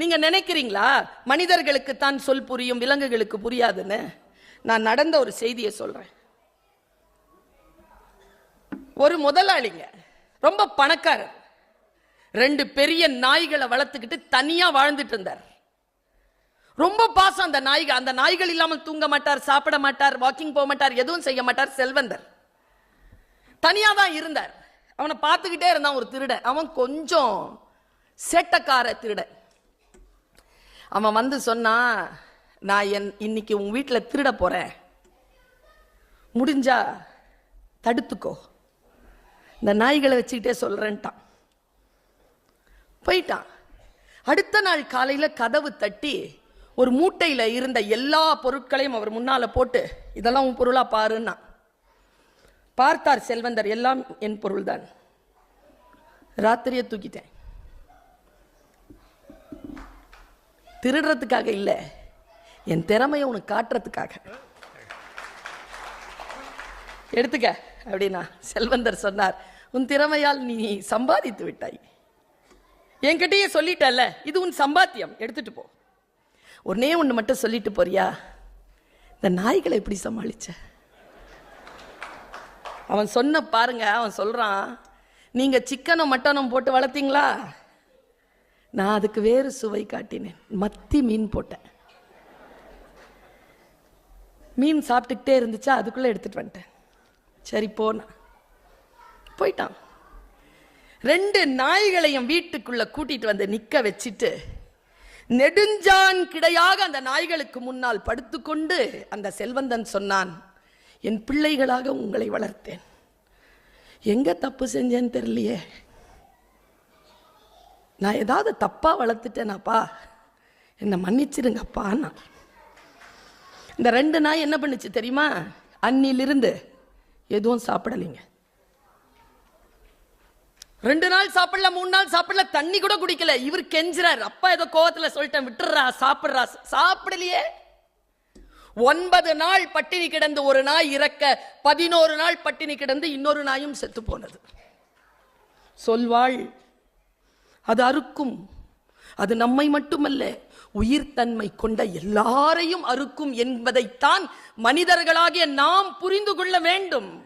நீங்க நினைக்கிறீங்களா? மனிதர்களுக்கு தான் சொல் புரியும் விலங்குகளுக்கு புரியாதுன்னு? நான் நடந்த ஒரு செய்தியை சொல்றேன். ஒரு முதலாளிங்க ரொம்ப பணக்காரர். ரெண்டு பெரிய நாய்களை வளர்த்துக்கிட்டு தனியா வாழ்ந்துட்டு இருந்தார். ரொம்ப பாசம் அந்த நாய்கள் அந்த நாய்கள் இல்லாமல் தூங்க மாட்டார் சாப்பிட மாட்டார் வாக்கிங் போக மாட்டார் எதுவும் செய்ய மாட்டார் செல்வந்தர். தனியா தான் இருந்தார். அவனை பார்த்துக்கிட்டே இருந்தான் ஒரு திருடன். அவன் கொஞ்சம் சேட்டக்கார திருடன். அவன் வந்து சொன்னான் நான் என் இன்னைக்கு உன் வீட்டில் திருட போறேன். முடிஞ்சா தடுத்துக்கோ. இந்த நாய்களை வச்சுக்கிட்டே சொல்றேன்ட்டான். போயிட்டான். அடுத்த நாள் காலையில் கதவு தட்டி ஒரு மூட்டையில் இருந்த எல்லா பொருட்களையும் அவர் முன்னால் போட்டு இதெல்லாம் உன் பொருளாக பாருன்னா. பார்த்தார் செல்வந்தர் எல்லாம் என் பொருள்தான். ராத்திரியை தூக்கிட்டேன். திருடுறதுக்காக இல்லை. என் திறமையை உனக்கு காட்டுறதுக்காக. எடுத்துக்க அப்படின்னா செல்வந்தர் சொன்னார் உன் திறமையால் நீ சம்பாதித்து விட்டாய். என்கிட்டயே சொல்லிட்டல்ல இது உன் சம்பாத்தியம் எடுத்துட்டு போ. ஒன்னே ஒன்று மட்டும் சொல்லிட்டு போறியா? இந்த நாய்களை எப்படி சமாளிச்ச? அவன் சொன்ன பாருங்க அவன் சொல்றான் நீங்க சிக்கனும் மட்டனும் போட்டு வளர்த்தீங்களா? நான் அதுக்கு வேறு சுவை காட்டினேன். மத்தி மீன் போட்டேன். மீன் சாப்பிட்டுக்கிட்டே இருந்துச்சா அதுக்குள்ளே எடுத்துகிட்டு வந்துட்டேன். சரி போனேன் போயிட்டான். ரெண்டு நாய்களையும் வீட்டுக்குள்ளே கூட்டிகிட்டு வந்து நிற்க வச்சிட்டு நெடுஞ்சான் கிடையாக அந்த நாய்களுக்கு முன்னால் படுத்துக்கொண்டு அந்த செல்வந்தன் சொன்னான் என் பிள்ளைகளாக உங்களை வளர்த்தேன். எங்கே தப்பு செஞ்சேன்னு தெரியலையே. நான் ஏதாவது தப்பாக வளர்த்துட்டேனாப்பா என்னை மன்னிச்சிருங்கப்பா நான் இந்த ரெண்டு நாய் என்ன பண்ணுச்சு தெரியுமா? அன்னிலிருந்து எதுவும் சாப்பிடலைங்க. ரெண்டு நாள் சாப்பிடல மூணு நாள் சாப்பிடல தண்ணி கூட குடிக்கல. இவர் கெஞ்சுறாரு. அப்பா ஏதோ கோவத்துல சொல்லிட்டேன் விட்டுறா சாப்பிடுறா. சாப்பிடலையே. ஒன்பது நாள் பட்டினி கிடந்து ஒரு நாய் இறக்க பதினோரு நாள் பட்டினி கிடந்து இன்னொரு நாயும் செத்து போனது. சொல்வாள் அது அறுக்கும். அது நம்மை மட்டுமல்ல உயிர்த்தன்மை கொண்ட எல்லாரையும் அறுக்கும் என்பதைத்தான் மனிதர்களாகிய நாம் புரிந்து கொள்ள வேண்டும்.